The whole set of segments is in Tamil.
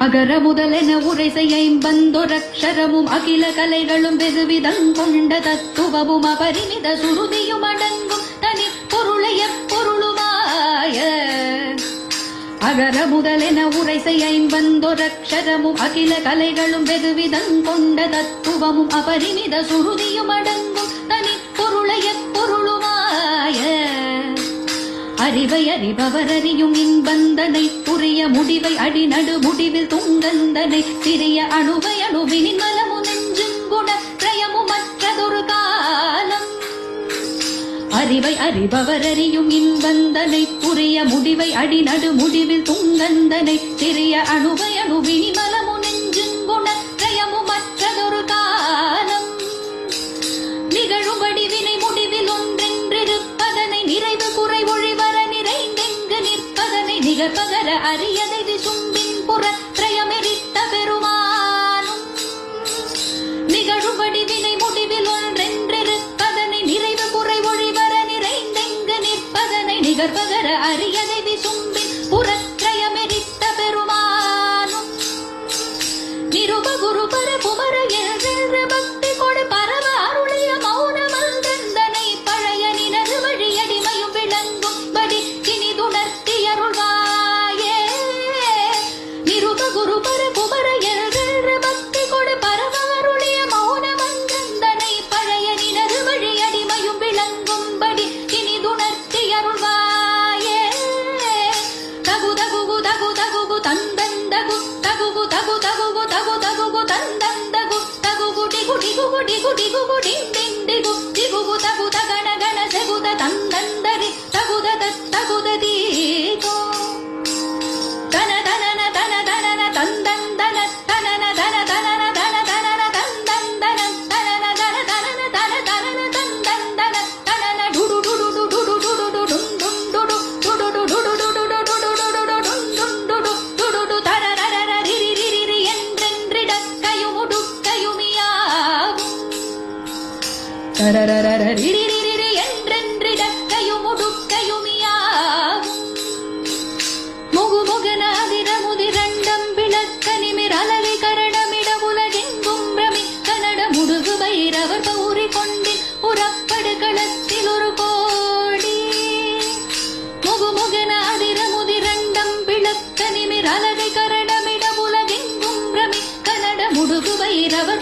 அகர முதலென உரைசை ஐம்பந்தொரக்ஷரமும் அகில கலைகளும் வெகுவிதம் கொண்ட தத்துவமும் அபரிமித சுருதியும் அடங்கும் தனி பொருளைய பொருளுமாய அகர முதலென உரைசை ஐம்பந்தொரக்ஷரமும் அகில கலைகளும் வெகுவிதம் கொண்ட தத்துவமும் அபரிமித சுருதியும் அடங்கும் அறிவை அறிபவர் அறியும் இன்பந்தனை புரிய முடிவை அடிநடு முடிவில் துங்கந்தனை சிறிய அணுவை அணுவினின் மலமு நெஞ்சும் குண பிரயமு மற்றதொரு காலம். அறிவை அறிபவர் அறியும் இன்பந்தனை புரிய முடிவை அடிநடு முடிவில் துங்கந்தனை சிறிய அணுவை அணுவினி மலமு நிற்பதனை நிகழ்பகர அரியதை விசும்பின் புற திரயமெரித்த பெருமானும் நிகழும்படி வினை முடிவில் ஒன்றென்றிருப்பதனை நிறைவு குறை ஒழிவர நிறைந்தெங்கு நிற்பதனை நிகர் நிகழ்பகர அரியதை விசும்பின் புறத்திரயமெரித்த பெருமானும் நிருப குரு பர குமர తగు తగుగు తగు తగుగు తందందగు తగుగు తగు తగుగు తగు తగుగు తందందగు తగుగు టిగు టిగుగు టిగు టిగుగు డిండిండిగు టిగుగు తగు తగన గణ సెగుద తందందరి తగుద தரரரர ரிரி ரிரி ரி முதிரண்டம் விளக்க நிமிர் அலறி கரணமிட உலகெங்கும் பிரமிக்க நட முடுகு பைரவர் பௌரி கொண்டின் உறப்படு களத்தில் ஒரு கோடி முகுமுகனாதிர முதிரண்டம் விளக்க நிமிர் அலறி கரணமிட உலகெங்கும் பிரமிக்க நட முடுகு பைரவர்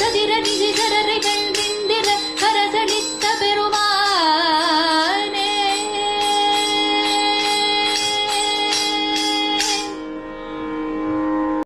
சதிர நிதிசரர்கள் வெந்திர கரசளி